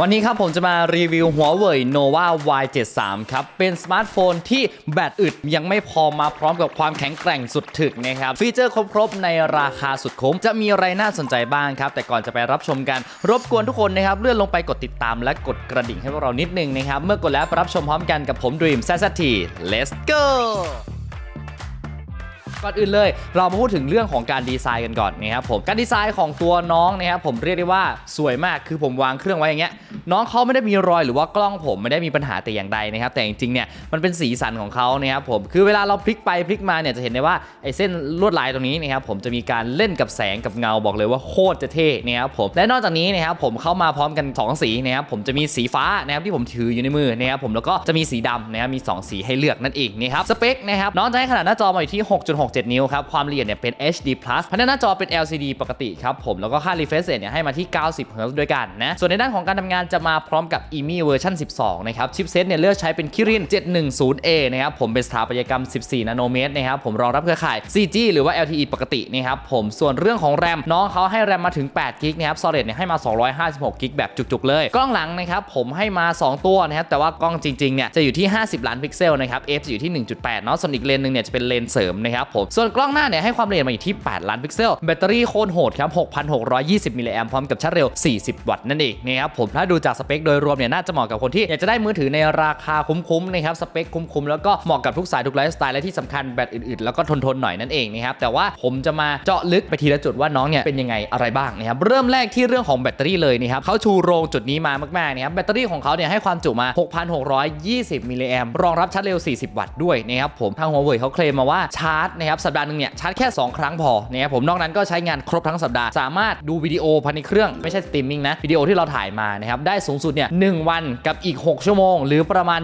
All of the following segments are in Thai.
วันนี้ครับผมจะมารีวิวหัวเว่ย Nova Y73 ครับ เป็นสมาร์ทโฟนที่แบตอึดยังไม่พอมาพร้อมกับความแข็งแกร่งสุดถึกนะครับ ฟีเจอร์ครบๆในราคาสุดคุ้มจะมีอะไรน่าสนใจบ้างครับ แต่ก่อนจะไปรับชมกัน รบกวนทุกคนนะครับ เลื่อนลงไปกดติดตามและกดกระดิ่งให้พวกเรานิดนึงนะครับ เมื่อกดแล้วรับชมพร้อมกันกับผม Dream s a s t Let's go ก่อนอื่นเลย เรามาพูดถึงเรื่องของการดีไซน์กันก่อนนะครับผมการดีไซน์ของตัวน้องนะครับผมเรียกได้ว่าสวยมากคือผมวางเครื่องไว้อย่างเงี้ยน้องเขาไม่ได้มีรอยหรือว่ากล้องผมไม่ได้มีปัญหาแต่อย่างใดนะครับแต่จริงๆเนี่ยมันเป็นสีสันของเขานะครับผมคือเวลาเราพลิกไปพลิกมาเนี่ยจะเห็นได้ว่าไอ้เส้นลวดลายตรงนี้นะครับผมจะมีการเล่นกับแสงกับเงาบอกเลยว่าโคตรจะเท่นะครับผมและนอกจากนี้นะครับผมเข้ามาพร้อมกันสองสีนะครับผมจะมีสีฟ้านะครับที่ผมถืออยู่ในมือนะครับผมแล้วก็จะมีสีดำนะครับมีสองสีให้เลือกนั่นเองนะครับสเปคนะครับน้องจะให้ขนาดหน้าจอมาอยู่ที่7 นิ้วครับ ความละเอียดเนี่ยเป็น HD+ พันาหน้าจอเป็น LCD ปกติครับผม แล้วก็ค่า refresh rate เนี่ยให้มาที่ 90 Hz ด้วยกันนะ ส่วนในด้านของการทำงานจะมาพร้อมกับ EMI เวอร์ชัน12 นะครับ ชิปเซตเนี่ยเลือกใช้เป็น Kirin 710A นะครับ ผมเป็นสถาปัตยกรรม 14 นาโนเมตรนะครับ ผมรองรับเครือข่าย 4G หรือว่า LTE ปกตินะครับผม ส่วนเรื่องของแรมน้องเขาให้แรมมาถึง8กิกนะครับ Storage เนี่ยให้มา 256กิกแบบจุกๆ เลย กล้องหลังนะครับผมให้มา 2 ตัวนะครับ แต่ว่ากล้องจริงๆ เนี่ยจะอยู่ที่ 50 ล้านพิกเซลนะครับ f จะอยู่ที่ 1.8 เนาะส่วนอีกเลนหนึงเนี่ยจะเป็นเลนเสริมนะครับผม ส่วนกล้องหน้าเนี่ยให้ความละเอียดมาอยู่ที่ 8 ล้านพิกเซล แบตเตอรี่โคตรโหดครับ 6,620 มิลลิแอมพร้อมกับชาร์จเร็ว 40 วัตต์นั่นเองนะครับผม ถ้าดูจากสเปคโดยรวมเนี่ยน่าจะเหมาะกับคนที่อยากจะได้มือถือในราคาคุ้มๆนะครับ สเปคคุ้มๆ แล้วก็เหมาะกับทุกสายทุกไลฟ์สไตล์และที่สำคัญแบตอื่นๆ แล้วก็ทนๆ หน่อยนั่นเองนะครับ แต่ว่าผมจะมาเจาะลึกไปทีละจุดว่าน้องเนี่ยเป็นยังไงอะไรบ้างนะครับ เริ่มแรกที่เรื่องของแบตเตอรี่เลยนะครับเขาชูโรงจุดนี้มามากๆนะครับแบตเตอรี่ของเขาเนี่ยให้ความจุมา 6,620 มิลลิแอมรองรับชาร์จเร็ว 40 วัตต์ด้วยนะครับผมทางหัวเว่ยเขาเคลมมาว่าชาร์จนะครับสัปดาห์หนึ่งเนี่ยชาร์จแค่ 2 ครั้งพอนะครับผมนอกนั้นก็ใช้งานครบทั้งสัปดาห์สามารถดูวิดีโอภายในเครื่องไม่ใช่สตรีมมิ่งนะวิดีโอที่เราถ่ายมานะครับได้สูงสุดเนี่ยหวันกับอีก 6 ชั่วโมง หรือประมาณ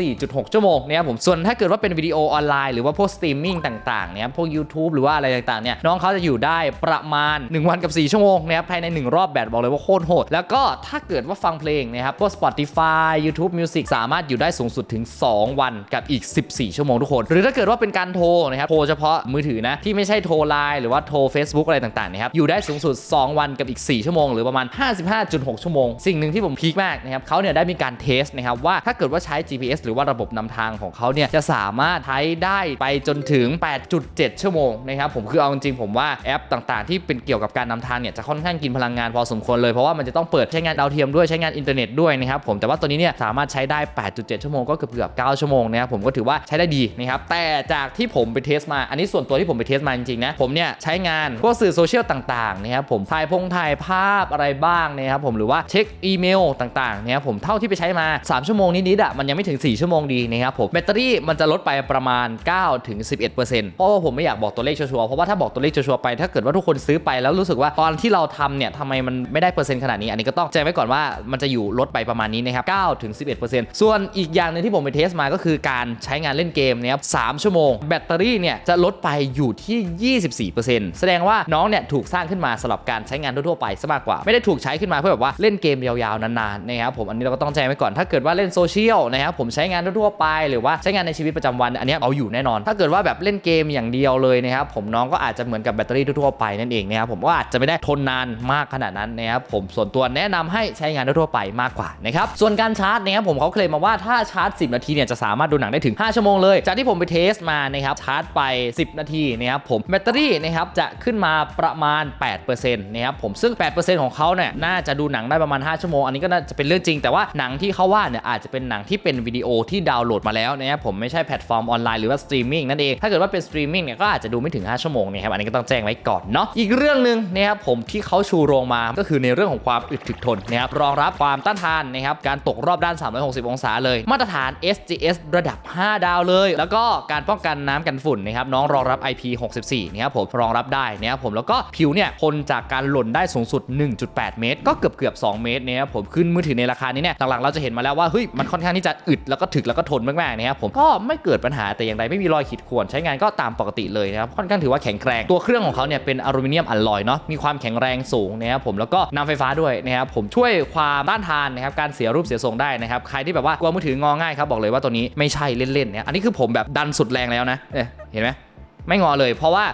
24.6 ชั่วโมงนะครับผมส่วนถ้าเกิดว่าเป็นวิดีโอออนไลน์หรือว่าพวกสตรีมมิ่งต่างๆเนี่ยพวก YouTube หรือว่าอะไรต่างๆเนี่ยน้องเขาจะอยู่ได้ประมาณ 1 วันกับ 4 ชั่วโมงนะครับภายใน 1 รอบแบตบอกเลยว่าโคตรโหด แล้วก็ถ้าเกิดว่าฟังเพลงนะครับพวก Spotify YouTube Music สามารถอยู่ได้สูงสุดถึง 2 วันกับอีก 14 ชั่วโมงทุกคน หรือถ้าเกิดว่าเป็นการโทรนะครับโทรเฉพาะพาะมือถือนะ ที่ไม่ใช่โทรไลน์หรือว่าโทร Facebook อะไรต่างๆนะครับอยู่ได้สูงสุด 2 วันกับอีก 4 ชั่วโมง หรือประมาณ 55.6 ชั่วโมง สิ่งหนึ่งที่ผมพีคมากนะครับเขาเนี่ยได้มีการเทสนะครับว่าถ้าเกิดว่าใช้ GPS หรือว่าระบบนำทางของเขาเนี่ยจะสามารถใช้ได้ไปจนถึง 8.7 ชั่วโมงนะครับผมคือเอาจริงๆผมว่าแอปต่างๆ ที่เป็นเกี่ยวกับการนำทางเนี่ยจะค่อนข้างกินพลังงานพอสมควรเลยเพราะว่ามันจะต้องเปิดใช้งานดาวเทียมด้วยใช้งานอินเทอร์เน็ตด้วยนะครับผมแต่ว่าตัวนี้เนี่ยสามารถใช้ได้ 8.7 ชั่วโมงก็เกือบเกือบ9ชั่วโมงนะครับผมก็ถือว่าใช้ได้ดีนะครับแต่จากที่ผมไปเทสมาอันนี้ส่วนตัวที่ผมไปเทสมาจริงๆนะผมเนี่ยใช้งานพวกสื่อโซเชียลต่างๆนะครับผมถ่ายพงถ่ายภาพอะไรบ้างนะครับผมหรือว่าเช็คอีเมลต่างๆนะครับผมเท่าที่ไปใช้มา 3 ชั่วโมงนิดๆอะมันยังไม่ถึง 4 ชั่วโมงดีนะครับผมแบตเตอรี่มันจะลดไปประมาณ9ถึง11%เพราะว่าผมไม่อยากบอกตัวเลขชัวร์ๆเพราะว่าถ้าบอกตัวเลขชัวร์ๆไปถ้าเกิดว่าทุกคนซื้อไปแล้วรู้สึกว่าตอนที่เราทำเนี่ยทำไมมันไม่ได้เปอร์เซ็นต์ขนาดนี้อันนี้ก็ต้องแจ้งไว้ก่อนว่ามันจะอยู่ลดไปประมาณนี้นะครับ9ถึง11%ส่วนอีกอย่างนึงที่ผมไปเทสมาก็คือการใช้งานเล่นเกมนะครับ3ชั่วโมงแบตเตอรี่เนี่ยจะลลดไปอยู่ที่ 24%แสดงว่าน้องเนี่ยถูกสร้างขึ้นมาสำหรับการใช้งานทั่วๆไปซะมากกว่า ไม่ได้ถูกใช้ขึ้นมาเพื่อแบบว่าเล่นเกมยาวๆนานๆนะครับผมอันนี้เราก็ต้องแจ้งไว้ก่อนถ้าเกิดว่าเล่นโซเชียลนะครับผมใช้งานทั่วๆไป หรือว่าใช้งานในชีวิตประจำวันอันนี้เอาอยู่แน่นอน ถ้าเกิดว่าแบบเล่นเกมอย่างเดียวเลยนะครับผมน้องก็อาจจะเหมือนกับแบตเตอรี่ทั่วๆไปนั่นเองนะครับผมว่าอาจจะไม่ได้ทนนานมากขนาดนั้นนะครับผมส่วนตัวแนะนำให้ใช้งานทั่วๆไปมากกว่านะครับส่วนการชาร์จนะครับผมเขาเคลมมาว่าถ้าชาร์จ 10 นาทีเนี่ยจะสามารถดูหนังได้ถึง 5 ชั่วโมงเลย จากที่ผมไปเทสมานะครับชาร์จไป10 นาทีนะครับผมแบตเตอรี่นะครับจะขึ้นมาประมาณ 8%นะครับผมซึ่ง 8%ของเขาเนี่ยน่าจะดูหนังได้ประมาณ 5 ชั่วโมง อันนี้ก็น่าจะเป็นเรื่องจริง แต่ว่าหนังที่เขาว่าเนี่ยอาจจะเป็นหนังที่เป็นวิดีโอที่ดาวน์โหลดมาแล้วนะครับผมไม่ใช่แพลตฟอร์มออนไลน์หรือว่าสตรีมมิ่งนั่นเองถ้าเกิดว่าเป็นสตรีมมิ่งเนี่ยก็อาจจะดูไม่ถึง 5 ชั่วโมงนะครับอันนี้ก็ต้องแจ้งไว้ก่อนเนาะอีกเรื่องหนึ่งนะครับผมที่เขาชูโรงมาก็คือในเรื่องของความอึดถึกทนนะครับรองรับความต้านทานนะครับการตกรอบด้าน 360 องศาเลย มาตรฐาน SGS ระดับ 5 ดาวเลย แล้วก็การป้องกันน้ำกันฝุ่นนะครับน้องรองรับ IP64 นะครับผมรองรับได้นะครับผมแล้วก็ผิวเนี่ยทนจากการหล่นได้สูงสุด 1.8 เมตร ก็เกือบเกือบ2เมตรนะครับผมขึ้นมือถือในราคานี้เนี่ยหลังๆเราจะเห็นมาแล้วว่าเฮ้ยมันค่อนข้างที่จะอึดแล้วก็ถึกแล้วก็ทนมากๆนะครับผมก็ไม่เกิดปัญหาแต่อย่างใดไม่มีรอยขีดข่วนใช้งานก็ตามปกติเลยนะครับค่อนข้างถือว่าแข็งแกร่งตัวเครื่องของเขาเนี่ยเป็นอลูมิเนียมอลลอยเนาะมีความแข็งแรงสูงนะครับผมแล้วก็นำไฟฟ้าด้วยนะครับผมช่วยความต้านทานนะครับการเสียรูปเสียทรงได้นะครับใครที่แบบว่ากลัวมือถืององ่ายครับบอกเลยว่าตัวนี้ไม่ใช่เล่นๆเนี่ยอันนี้คือผมแบบดันสุดแรงแล้วนะเห็นไหม ไม่งอเลย เพราะว่า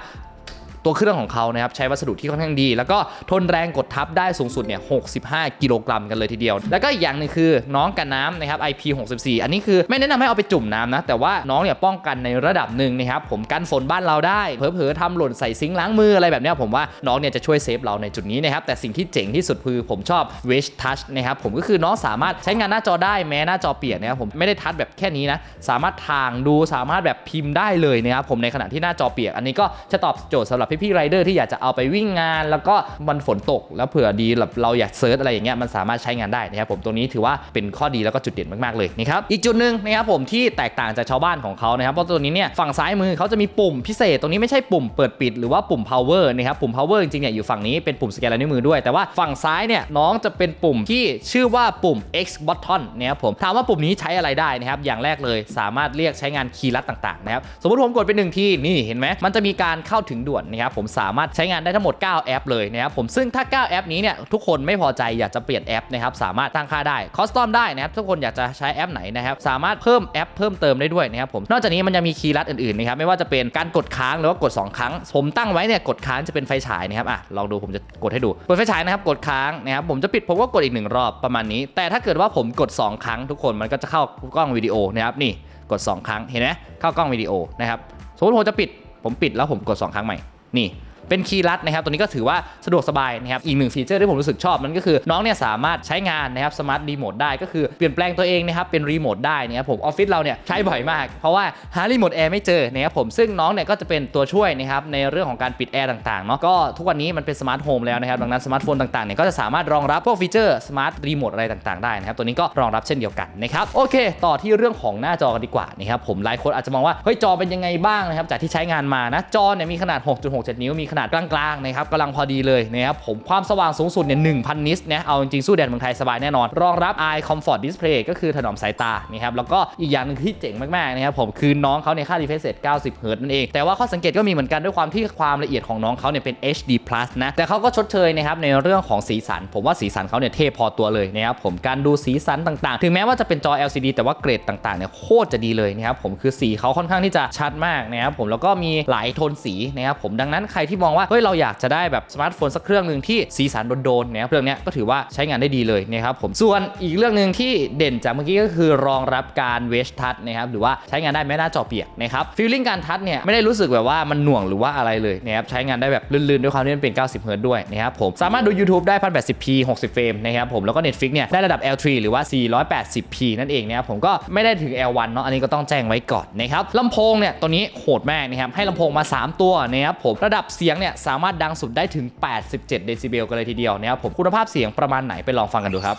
ตัวเครื่องของเขานะครับใช้วัสดุที่ค่อนข้างดี แล้วก็ทนแรงกดทับได้สูงสุดเนี่ย65 กิโลกรัมกันเลยทีเดียว แล้วก็อีกอย่างหนึงคือน้องกันน้ำนะครับ IP64 อันนี้คือไม่แนะนำให้เอาไปจุ่มน้ำนะ แต่ว่าน้องเนี่ยป้องกันในระดับหนึ่งนะครับผมกันฝนบ้านเราได้เผลอๆทำหล่นใส่ซิงค์ล้างมืออะไรแบบนี้ผมว่าน้องเนี่ยจะช่วยเซฟเราในจุดนี้นะครับแต่สิ่งที่เจ๋งที่สุดคือผมชอบ Wedge Touch นะครับผมก็คือน้องสามารถใช้งานหน้าจอได้แม้หน้าจอเปียกนะครับผมไม่ได้ทัชแบบแค่นี้นะสามารถทางดูสามารถแบบพิมพ์ได้เลยนะครับผมในขณะที่หน้าจอเปียก อันนี้ก็จะตอบโจทย์สำหรับพี่ๆไรเดอร์ที่อยากจะเอาไปวิ่งงาน แล้วก็มันฝนตก แล้วเผื่อดีแบบเราอยากเซิร์ชอะไรอย่างเงี้ยมันสามารถใช้งานได้นะครับผมตรงนี้ถือว่าเป็นข้อดีแล้วก็จุดเด่นมากๆเลยนะครับอีกจุดหนึ่งนะครับผมที่แตกต่างจากชาวบ้านของเขานะครับเพราะตัวนี้เนี่ยฝั่งซ้ายมือเขาจะมีปุ่มพิเศษตรงนี้ไม่ใช่ปุ่มเปิดปิดหรือว่าปุ่ม power นะครับปุ่ม power จริงๆเนี่ยอยู่ฝั่งนี้เป็นปุ่มสแกนลายนิ้วมือด้วยแต่ว่าฝั่งซ้ายเนี่ยน้องจะเป็นปุ่มที่ชื่อว่าปุ่ม X button นะครับผมถามว่าปุ่มนี้ใช้อะไรได้นะครับอย่างแรกเลยสามารถเรียกใช้งานคีย์ลัดต่างๆนะครับสมมติผมกดไปหนึ่งทีนี่เห็นไหมมันจะมีการเข้าถึงด่วนนะครับผมสามารถใช้งานได้ทั้งหมด 9 แอปเลยนะครับผมซึ่งถ้า 9 แอปนี้เนี่ยทุกคนไม่พอใจอยากจะเปลี่ยนแอปนะครับสามารถตั้งค่าได้คอสตอมได้นะครับทุกคนอยากจะใช้แอปไหนนะครับสามารถเพิ่มแอปเพิ่มเติมได้ด้วยนะครับผมนอกจากนี้มันยังมีคีย์ลัดอื่นๆนะครับไม่ว่าจะเป็นการกดค้างหรือว่ากด 2 ครั้ง ผมตั้งไว้เนี่ยกดค้างจะเป็นไฟฉายนะครับอะลองดูผมจะกดให้ดูกดไฟฉายนะครับกดค้างนะครับผมจะปิดผมก็กดอีกหนึ่งรอบประมาณนี้ แต่ถ้าเกิดว่าผมกด 2 ครั้ง ทุกคนมันก็จะเข้ากล้องวิดีโอนะครับนี่กด 2 ครั้งเห็นไหมเข้ากล้องวิดีโอนะครับสมมติผมจะปิดผมปิดแล้วผมกด 2 ครั้งใหม่ นี่ เป็นคีย์ลัดนะครับตัวนี้ก็ถือว่าสะดวกสบายนะครับอีกหนึ่งฟีเจอร์ที่ผมรู้สึกชอบมันก็คือน้องเนี่ยสามารถใช้งานนะครับสมาร์ทรีโมทได้ก็คือเปลี่ยนแปลงตัวเองนะครับเป็นรีโมทได้นะครับผมออฟฟิศเราเนี่ยใช้บ่อยมาก เพราะว่าหารีโมทแอร์ไม่เจอนะครับผมซึ่งน้องเนี่ยก็จะเป็นตัวช่วยนะครับในเรื่องของการปิดแอร์ต่างๆเนาะก็ทุกวันนี้มันเป็นสมาร์ทโฮมแล้วนะครับดังนั้นสมาร์ทโฟนต่างๆเนี่ยก็จะสามารถรองรับพวกฟีเจอร์สมาร์ทรีโมทอะไรต่างๆได้นะครับตัวนี้ก็รองรับเช่นเดียวกันนะครับโอเค ต่อที่เรื่องของหน้าจอกันดีกว่านะครับผมหลายคนอาจจะมองว่าเฮ้ยจอเป็นยังไงบ้างนะครับจากที่ใช้งานมานะจอเนี่ยมีขนาด 6.67 นิ้วมีขนาดกลางๆนะครับกำลังพอดีเลยนะครับผมความสว่างสูงสุดเนี่ย1,000 นิตนะเอาจริงๆสู้แดนเมืองไทยสบายแน่นอน รองรับ Eye Comfort Display ก็คือถนอมสายตานะครับแล้วก็อีกอย่างหนึงที่เจ๋งมากๆนะครับผมคือน้องเขาเนี่ยค่า refresh rate 90เฮิร์ตนั่นเองแต่ว่าข้อสังเกตก็มีเหมือนกันด้วยความที่ความละเอียดของน้องเขาเนี่ยเป็น HD plus นะแต่เขาก็ชดเชยนะครับในเรื่องของสีสัน ผมว่าสีสันเขาเนี่ยเท่พอตัวเลยนะครับผมการดูสีสันต่างๆ ถึงแม้ว่าจะเป็นจอ LCD แต่ว่าเกรดต่างๆเนี่ยโคตรจะดีเลยนะครับผมคือสีเขาค่อนข้างที่จะชัดมากนะครับผมแล้วก็มีหลายโทนสีนะครับผมดังนั้นใครที่มองว่าเฮ้ยเราอยากจะได้แบบสมาร์ทโฟนสักเครื่องหนึ่งที่สีสันโดนๆเนี่ยเครื่องนี้ก็ถือว่าใช้งานได้ดีเลยนะครับผมส่วนอีกเรื่องหนึ่งที่เด่นจากเมื่อกี้ก็คือรองรับการเวชทัชนะครับหรือว่าใช้งานได้แม้หน้าจอเปียกนะครับฟีลลิ่งการทัชเนี่ยไม่ได้รู้สึกแบบว่ามันหน่วงหรือว่าอะไรเลยนะครับใช้งานได้แบบลื่นๆด้วยความที่มันเป็น 90เฮิร์ตด้วยนะครับผมสามารถดู YouTube ได้ 1080p 60เฟรมนะครับผมแล้วก็ Netflix เนี่ยได้ระดับ L3 หรือว่า 480p นั่นเองนะครับผมก็ไม่ได้ถึง L1 เนาะอันนี้ก็ต้องแจ้งไว้ก่อนนะครับลำโพงเนี่ยตัวนี้โหดมากนะครับให้ลำโพงมา 3 ตัวนะครับผมระดับเสียยงเนี่ยสามารถดังสุดได้ถึง 87 เดซิเบลกันเลยทีเดียวนะครับผมคุณภาพเสียงประมาณไหนไปลองฟังกันดูครับ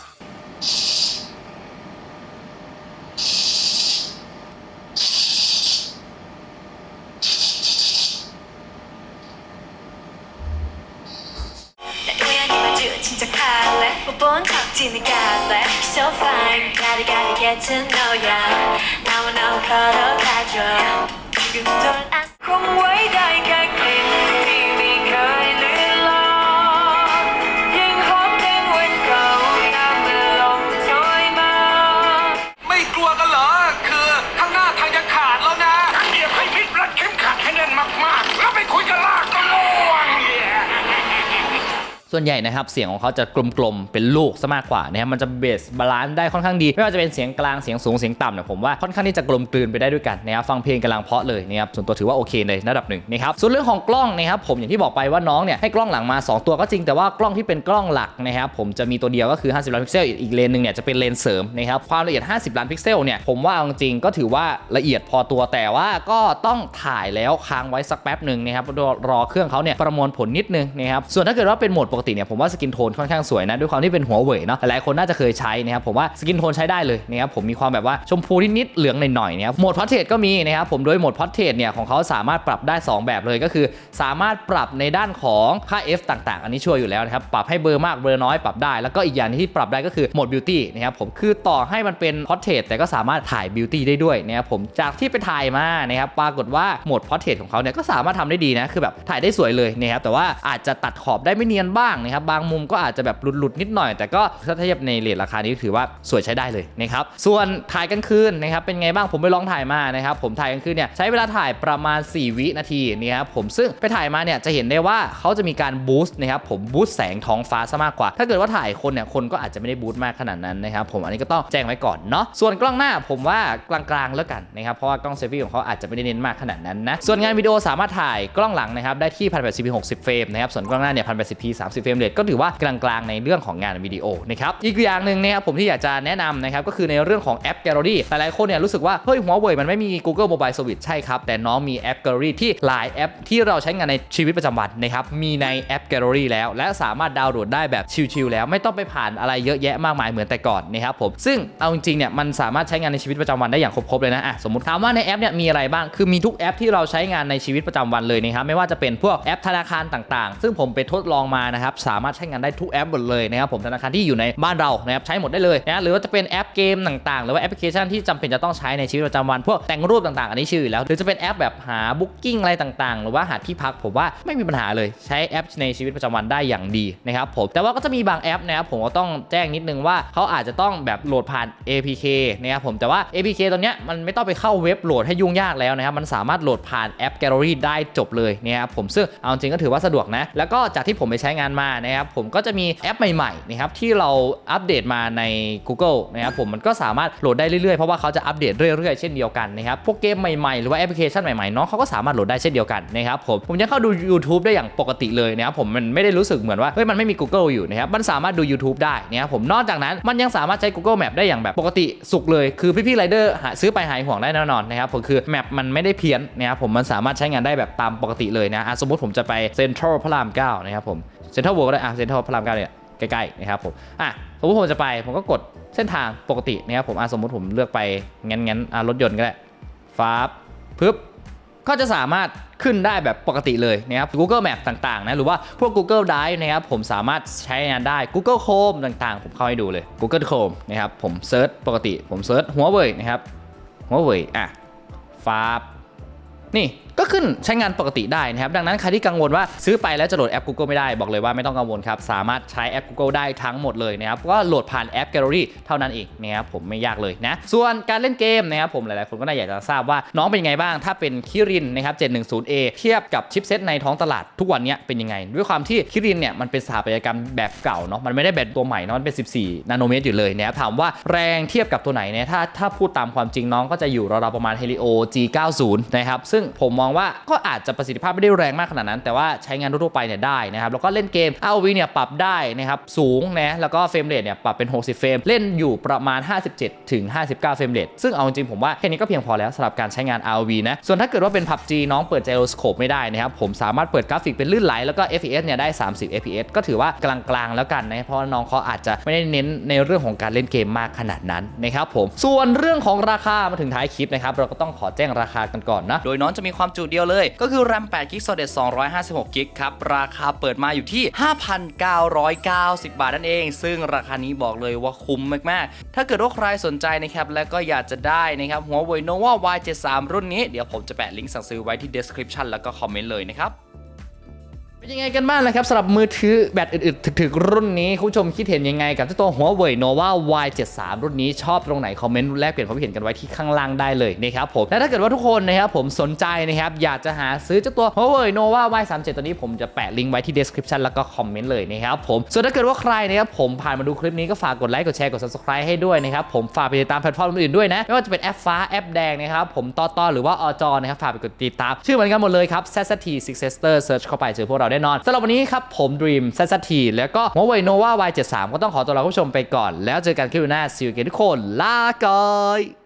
내 วนใหญ่นะครับเสียงของเขาจะกลมๆเป็นลูกซะมากกว่านะครับมันจะเบสบาลานซ์ได้ค่อนข้างดีไม่ว่าจะเป็นเสียงกลางเสียงสูงเสียงต่ำเนี่ยผมว่าค่อนข้างที่จะกลมกลืนไปได้ด้วยกันนะครับฟังเพลงกำลังเพาะเลยนะครับส่วนตัวถือว่าโอเคเลยระดับหนึ่งนะครับส่วนเรื่องของกล้องนะครับผมอย่างที่บอกไปว่าน้องเนี่ยให้กล้องหลังมา 2 ตัวก็จริงแต่ว่ากล้องที่เป็นกล้องหลักนะครับผมจะมีตัวเดียวก็คือ 50 ล้านพิกเซลอีกเลนหนึ่งเนี่ยจะเป็นเลนเสริมนะครับความละเอียด 50 ล้านพิกเซลเนี่ยผมว่าเอาจริงก็ถือว่าละเอียดพอตัวแต่ว่าก็ต้องถ่ายแล้วค้างไว้สักแป๊บหนึ่งนะครับรอเครื่องเขาเนี่ยประมวลผลนิดนึงนะครับส่วนถ้าเกิดว่าเป็นโหมดปกติเนี่ยผมว่าสกินโทนค่อนข้างสวยนะด้วยความที่เป็นหัวเว่ยเนาะหลายคนน่าจะเคยใช้นะครับผมว่าสกินโทนใช้ได้เลยนะครับผมมีความแบบว่าชมพูนิดๆเหลืองหน่อยๆนะครับโหมดพอร์เทรตก็มีนะครับผมโดยโหมดพอร์เทรตเนี่ยของเขาสามารถปรับได้ 2 แบบเลยก็คือ สามารถปรับในด้านของค่า F ต่างๆ อันนี้ช่วยอยู่แล้วนะครับปรับให้เบอร์มากเบอร์น้อยปรับได้ แล้วก็อีกอย่างที่ปรับได้ก็คือโหมดบิวตี้นะครับผมคือต่อให้มันเป็นพอร์เทรตแต่ก็สามารถถ่ายบิวตี้ได้ด้วยนะครับผมจากที่ไปถ่ายมานะครับปรากฏว่าโหมดพอร์เทรตของเขาเนี่ยก็สามารถทำได้ดีนะคือแบบถ่ายได้สวยเลยนะครับแต่ว่าอาจจะตัดขอบได้ไม่เนียนบ้างางนะครับบางมุมก็อาจจะแบบหลุดๆนิดหน่อย แต่ก็ถ้าเทียบในเรทราคานี้ถือว่าสวยใช้ได้เลยนะครับส่วนถ่ายกลางคืนนะครับเป็นไงบ้างผมไปลองถ่ายมานะครับผมถ่ายกลางคืนเนี่ยใช้เวลาถ่ายประมาณ 4 วินาทีนี่ครับผมซึ่งไปถ่ายมาเนี่ยจะเห็นได้ว่าเขาจะมีการบูสต์นะครับผมบูสต์แสงท้องฟ้าซะมากกว่า ถ้าเกิดว่าถ่ายคนเนี่ยคนก็อาจจะไม่ได้บูสต์มากขนาดนั้นนะครับผมอันนี้ก็ต้องแจ้งไว้ก่อนเนาะส่วนกล้องหน้าผมว่ากลางๆแล้วกันนะครับเพราะว่ากล้องเซลฟี่ของเขาอาจจะไม่ได้เน้นมากขนาดนั้นนะส่วนงานวิดีโอสามารถถ่ายกล้องหลังนะครับได้ที่ 1080p 60เฟรมนะครับส่วนกล้องหน้าเนี่ย 1080p 30เฟรมเรทก็ถือว่ากลางๆ ในเรื่องของงานวิดีโอนะครับอีกอย่างหนึ่งนะครับผมที่อยากจะแนะนำนะครับก็คือในเรื่องของแอป Gallery หลายๆคนเนี่ยรู้สึกว่าเฮ้ยหัวเว่ยมันไม่มี Google Mobile Service ใช่ครับ แต่น้องมีแอป Gallery ที่หลายแอปที่เราใช้งานในชีวิตประจำวันนะครับมีในแอป Gallery แล้ว และสามารถดาวน์โหลดได้แบบชิลๆแล้วไม่ต้องไปผ่านอะไรเยอะแยะมากมายเหมือนแต่ก่อนนะครับผมซึ่งเอาจริงๆเนี่ยมันสามารถใช้งานในชีวิตประจำวันได้อย่างครบๆเลยนะอะสมมติถามว่าในแอปเนี่ยมีอะไรบ้างคือมีทุกแอปที่เราใช้งานในชีวิตประจำวันเลยนะครับไม่ว่าจะเป็นพวกแอปธนาคารต่างๆ ซึ่งผมไปทดลองมานะครับสามารถใช้งานได้ทุกแอปหมดเลยนะครับผมธนาคารที่อยู่ในบ้านเรานะครับใช้หมดได้เลยนะหรือว่าจะเป็นแอปเกมต่างๆ หรือว่าแอปพลิเคชันที่จำเป็นจะต้องใช้ในชีวิตประจำวันพวกแต่งรูปต่างๆ อันนี้ชื่ออยู่แล้วหรือจะเป็นแอปแบบหาบุ๊กิ้งอะไรต่างๆ หรือว่าหาที่พักผมว่าไม่มีปัญหาเลยใช้แอปในชีวิตประจำวันได้อย่างดีนะครับผมแต่ว่าก็จะมีบางแอปนะครับผมก็ต้องแจ้งนิดนึงว่าเขาอาจจะต้องแบบโหลดผ่าน APK นะครับผมแต่ว่า APK ตัวเนี้ยมันไม่ต้องไปเข้าเว็บโหลดให้ยุ่งยากแล้วนะครับมันสามารถโหลดผ่านแอป Gallery ได้จบเลยนะครับผมซึ่งเอาจริงก็ถือว่าสะดวกนะแล้วก็จากที่ผมไปใช้งานมานะครับผมก็จะมีแอปใหม่ๆนะครับที่เราอัปเดตมาใน Google นะครับผมมันก็สามารถโหลดได้เรื่อยๆ เพราะว่าเขาจะอัปเดตเรื่อยๆ เช่นเดียวกันนะครับพวกเกมใหม่ๆ หรือว่าแอปพลิเคชันใหม่ๆน้องเขาก็สามารถโหลดได้เช่นเดียวกันนะครับผมผมยังเข้าดู YouTube ได้อย่างปกติเลยนะครับผมมันไม่ได้รู้สึกเหมือนว่าเฮ้ยมันไม่มี Google อยู่นะครับมันสามารถดู YouTube ได้นะครับผมนอกจากนั้นมันยังสามารถใช้ Google Map ได้อย่างแบบปกติสุขเลยคือพี่ๆไรเดอร์หาซื้อไปหายห่วงได้แน่นอนนะครับผมคือแมปมันไม่ได้เพี้ยนนะครับผมมันสามารถใช้งานได้แบบตามปกติเลยนะสมมติผมจะไปเซ็นทรัลพระราม9นะครับผม เซ็นทรัลเวิลด์ก็ได้อะเซ็นทรัลพระราม9เนี่ยใกล้ๆนะครับผมอะสมมติผมจะไปผมก็กดเส้นทางปกตินะครับผมอะสมมติผมเลือกไปงั้นงั้นอะรถยนต์ก็ได้ฟ้าบปึ๊บก็จะสามารถขึ้นได้แบบปกติเลยนะครับ Google Map ต่างๆนะ หรือว่าพวก Google Drive นะครับผมสามารถใช้งานได้ Google Chrome ต่างๆ ผมเข้าให้ดูเลย Google Chrome นะครับ ผมเซิร์ชปกติ ผมเซิร์ชหัวเว่ยนะครับหัวเว่ยอะฟ้าบนี่ ก็ขึ้นใช้งานปกติได้นะครับ ดังนั้นใครที่กังวลว่าซื้อไปแล้วจะโหลดแอป Google ไม่ได้บอกเลยว่าไม่ต้องกังวลครับ สามารถใช้แอป Google ได้ทั้งหมดเลยนะครับก็โหลดผ่านแอป Gallery เท่านั้นเองนะครับผมไม่ยากเลยนะส่วนการเล่นเกมนะครับผมหลายๆคนก็น่าอยากจะทราบว่าน้องเป็นยังไงบ้าง ถ้าเป็นคิรินนะครับ 710A เทียบกับชิปเซตในท้องตลาดทุกวันนี้เป็นยังไง ด้วยความที่คิรินเนี่ยมันเป็นสถาปัตยกรรมแบบเก่าเนาะมันไม่ได้แบบตัวใหม่เนาะมันเป็น 14 นาโนเมตรอยู่เลยนะครับถามว่าแรงเทียบกับตัวไหนเนี่ยถ้าถ้าพูดตามความจริงน้องก็จะอยู่ราวๆประมาณ Helio G90 นะครับซึ่งผมมองว่าก็อาจจะประสิทธิภาพไม่ได้แรงมากขนาดนั้น แต่ว่าใช้งานทั่วไปเนี่ยได้นะครับแล้วก็เล่นเกม ROV เนี่ยปรับได้นะครับสูงนะแล้วก็เฟรมเรทเนี่ยปรับเป็น 60 เฟรม เล่นอยู่ประมาณ 57 ถึง 59 เฟรมเรทซึ่งเอาจริงผมว่าแค่นี้ก็เพียงพอแล้วสำหรับการใช้งาน ROV นะส่วนถ้าเกิดว่าเป็น PUBG น้องเปิด gyroscope ไม่ได้นะครับผมสามารถเปิดกราฟิกเป็นลื่นไหลแล้วก็ FPS เนี่ยได้ 30 FPS ก็ถือว่ากลางๆแล้วกันนะเพราะน้องเขาอาจจะไม่ได้เน้นในเรื่องของการเล่นเกมมากขนาดนั้นนะครับผมส่วนเรื่องของราคามาถึงท้ายคลิปนะครับเราก็ต้องขอแจ้งราคากันก่อนนะโดยน้องจะมีความจุเดียวเลย ก็คือ RAM 8 g b solid 256 g b ครับ ราคาเปิดมาอยู่ที่ 5,990 บาทนั่นเอง ซึ่งราคานี้บอกเลยว่าคุ้มมาก ๆ ถ้าเกิดว่าใครสนใจนะครับ และก็อยากจะได้นะครับหัวเว่ย Nova Y73 รุ่นนี้ เดี๋ยวผมจะแปะลิงก์สั่งซื้อไว้ที่ description แล้วก็คอมเมนต์เลยนะครับ เป็นยังไงกันบ้างนะครับสำหรับมือถือแบตอึดๆถึกๆ รุ่นนี้ คุณผู้ชมคิดเห็นยังไงกับเจ้าตัวหัวเว่ย Nova Y73 รุ่นนี้ชอบตรงไหน คอมเมนต์แลกเปลี่ยนความคิดเห็นกันไว้ที่ข้างล่างได้เลยนะครับผมและถ้าเกิดว่าทุกคนนะครับผมสนใจนะครับอยากจะหาซื้อเจ้าตัวหัวเว่ย Nova Y37 ตัวนี้ผมจะแปะลิงก์ไว้ที่ description แล้วก็คอมเมนต์เลยนะครับผมส่วนถ้าเกิดว่าใครนะครับผมผ่านมาดูคลิปนี้ก็ฝากกดไลค์กดแชร์กด subscribe ให้ด้วยนะครับผมฝากไปติดตามแพลตฟอร์มอื่นๆด้วยนะไม่ว่าจะเป็นแอปฟ้าแอปแดงนะครับผมต่อตอหรือว่าอจนะครับฝากไปกดติดตามชื่อเหมือนกันหมดเลยครับ ZZT Six Sister Search เข้าไปเจอพวกเราแน่นอนสำหรับวันนี้ครับผม Dream ZZT แล้วก็ Huawei Nova Y73 ก็ต้องขอตัวลาคุณผู้ชมไปก่อน แล้วเจอกันคลิปหน้าซิวเกนทุกคนลาก่อย